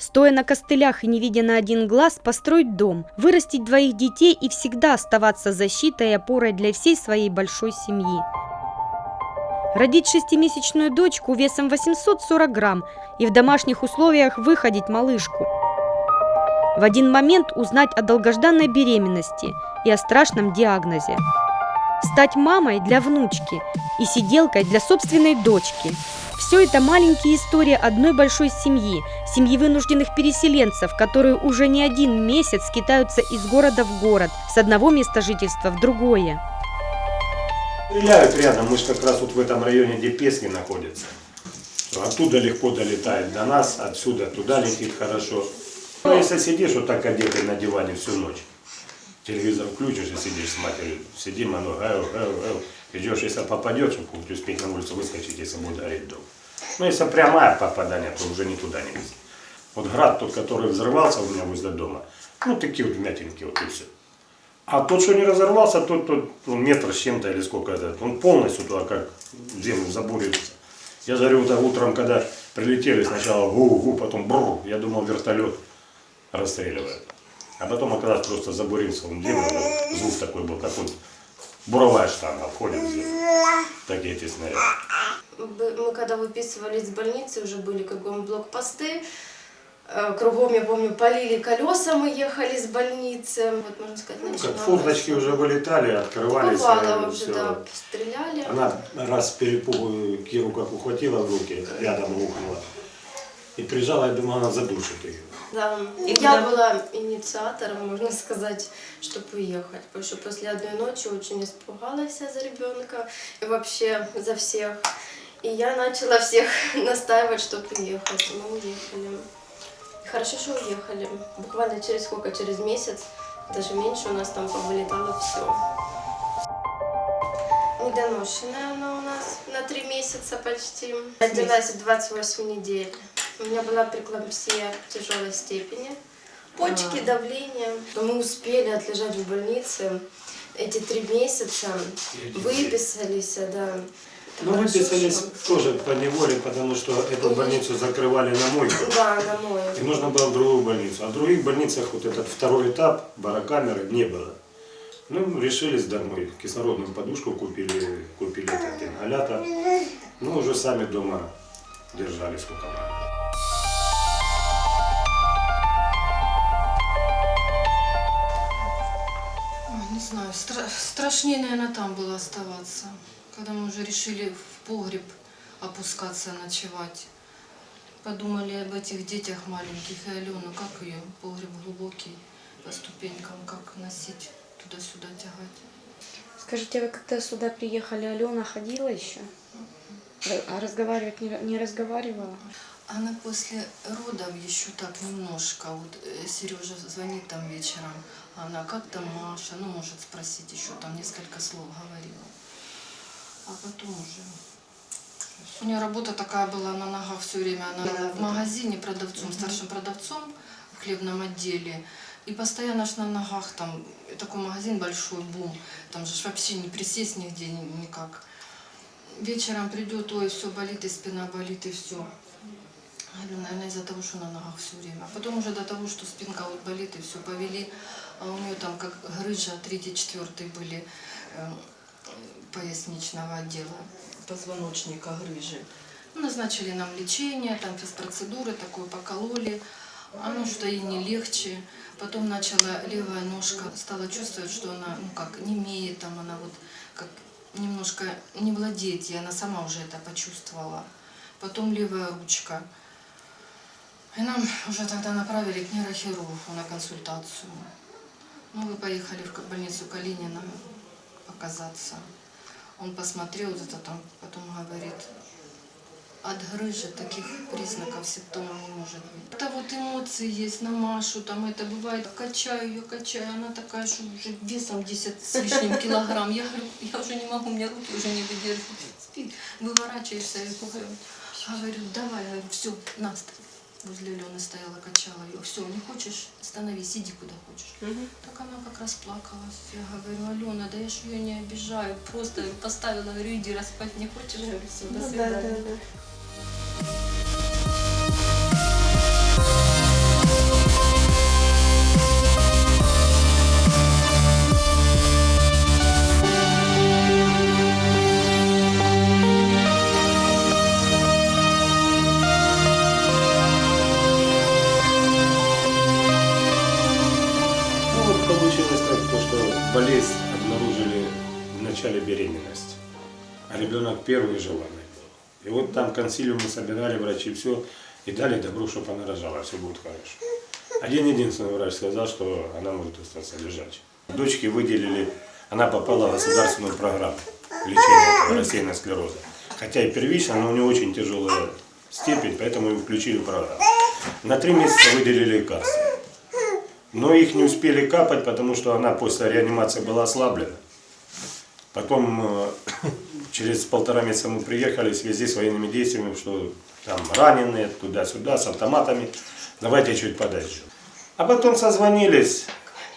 Стоя на костылях и не видя на один глаз, построить дом, вырастить двоих детей и всегда оставаться защитой и опорой для всей своей большой семьи. Родить шестимесячную дочку весом 840 грамм и в домашних условиях выходить малышку. В один момент узнать о долгожданной беременности и о страшном диагнозе. Стать мамой для внучки и сиделкой для собственной дочки. Все это маленькие истории одной большой семьи, семьи вынужденных переселенцев, которые уже не один месяц скитаются из города в город, с одного места жительства в другое. Стреляют рядом, мы же как раз вот в этом районе, где Пески находится. Оттуда легко долетает до нас, отсюда туда летит хорошо. Ну, если сидишь вот так одетый на диване всю ночь, телевизор включишь и сидишь с матерью, сидим, оно гэу, гэу, гэу. Идешь, если попадешь, чтобы успеть на улицу выскочить, если будет гореть дом. Ну, если прямое попадание, то уже никуда не везет. Вот град тот, который взрывался у меня возле дома, ну, такие вот вмятинки, вот и все. А тот, что не разорвался, тот, тот ну, метр с чем-то или сколько это, он полностью туда как землю забурился. Я говорю, вот утром, когда прилетели, сначала гу-гу, потом бру, я думал, вертолет расстреливает. А потом оказалось просто забурился он землю, звук такой был, как вот буровая штанга входит землю. Такие. Б- Мы когда выписывались из больницы, уже были как бы блокпосты. Э, Кругом, я помню, полили колеса, мы ехали с больницы. Вот, можно сказать, Ну, как форточки уже вылетали, открывались. Бывало э, уже, да, стреляли. Она раз перепугу Киру как ухватила в руки, рядом рухнула. И прижала, я думала, она задушит ее. Да. И я была инициатором, можно сказать, чтобы уехать. Потому что после одной ночи очень испугалась за ребенка и вообще за всех. И я начала всех настаивать, чтобы уехать. Мы уехали. Хорошо, что уехали. Буквально через сколько? Через месяц, даже меньше у нас там повылетало все. Недоношенная она у нас на три месяца почти. Родилась в 28 недель. У меня была преклампсия тяжелой степени. Почки, А. давление. Мы успели отлежать в больнице эти три месяца. Выписались, да. Ну, выписались тоже по неволе, потому что эту больницу закрывали на мойку. Да, на мой. И нужно было в другую больницу. А в других больницах вот этот второй этап барокамеры не было. Ну, решились домой. Кислородную подушку купили, купили этот ингалятор. Ну, уже сами дома держали сколько надо. Страшнее, наверное, там было оставаться. Когда мы уже решили в погреб опускаться, ночевать. Подумали об этих детях маленьких и Алену, как ее, погреб глубокий, по ступенькам, как носить, туда-сюда тягать. Скажите, вы когда сюда приехали, Алена ходила еще? А разговаривать не, не разговаривала? Она после родов еще так немножко, вот Сережа звонит там вечером, она как там Маша, ну может спросить еще там несколько слов говорила. А потом уже. У нее работа такая была на ногах все время. Она была в магазине продавцом, старшим продавцом в хлебном отделе. И постоянно ж на ногах там и такой магазин большой, бум. Там же вообще не присесть нигде ни- никак. Вечером придет, ой, все болит, и спина болит, и все. Наверное, из-за того, что на ногах все время. А потом уже до того, что спинка вот болит, и все повели. А у нее там как грыжа, третий, четвертый были э, поясничного отдела, позвоночника грыжи. Ну, Назначили нам лечение, там физпроцедуры, такое покололи. Оно что и не легче. Потом начала левая ножка, стала чувствовать, что она, ну как, не имеет, там она вот как немножко не владеет, и она сама уже это почувствовала. Потом левая ручка. И нам уже тогда направили к нейрохирургу на консультацию. Ну, мы поехали в больницу Калинина показаться. Он посмотрел это там, потом говорит, от грыжи таких признаков, симптомов не может быть. Это вот эмоции есть на Машу, там это бывает, качаю ее, качаю, она такая, что уже весом 10 с лишним килограмм. Я говорю, я уже не могу, у меня руки уже не выдерживают. Спит, выворачиваешься, я говорю, давай, все, нас. Возле Лены стояла, качала ее. Все, не хочешь, становись, иди куда хочешь. Так она как раз плакалась. Я говорю, Алена, да я ж ее не обижаю. Просто поставила, говорю, иди, распать не хочешь, говорю, все, до свидания. Ребенок первый желанный был. И вот там консилиумы собирали, врачи все, и дали добро, чтобы она рожала, все будет хорошо. Один единственный врач сказал, что она может остаться лежачей. Дочке выделили, она попала в государственную программу лечения рассеянного склероза. Хотя и первично, но у нее очень тяжелая степень, поэтому ее включили в программу. На три месяца выделили лекарства. Но их не успели капать, потому что она после реанимации была ослаблена. Потом э, через полтора месяца мы приехали в связи с военными действиями, что там раненые туда-сюда с автоматами. Давайте чуть подальше. А потом созвонились,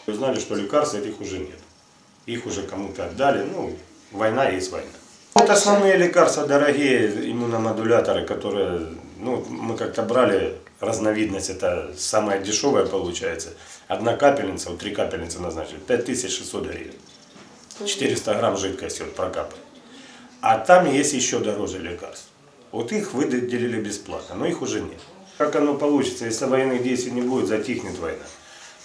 узнали, что лекарств этих уже нет. Их уже кому-то отдали. Ну, война есть война. Вот основные лекарства дорогие, иммуномодуляторы, которые, ну, мы как-то брали разновидность, это самая дешевая получается. Одна капельница, вот три капельницы назначили, 5600 гривен. 400 грамм жидкости вот прокапать. А там есть еще дороже лекарств. Вот их выделили бесплатно, но их уже нет. Как оно получится, если военных действий не будет, затихнет война.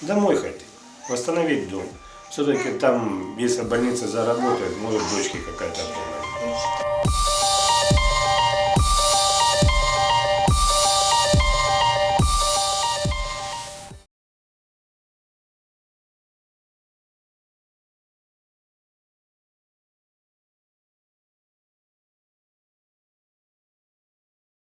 Домой хотим, восстановить дом. Все-таки там, если больница заработает, может дочке какая-то помощь.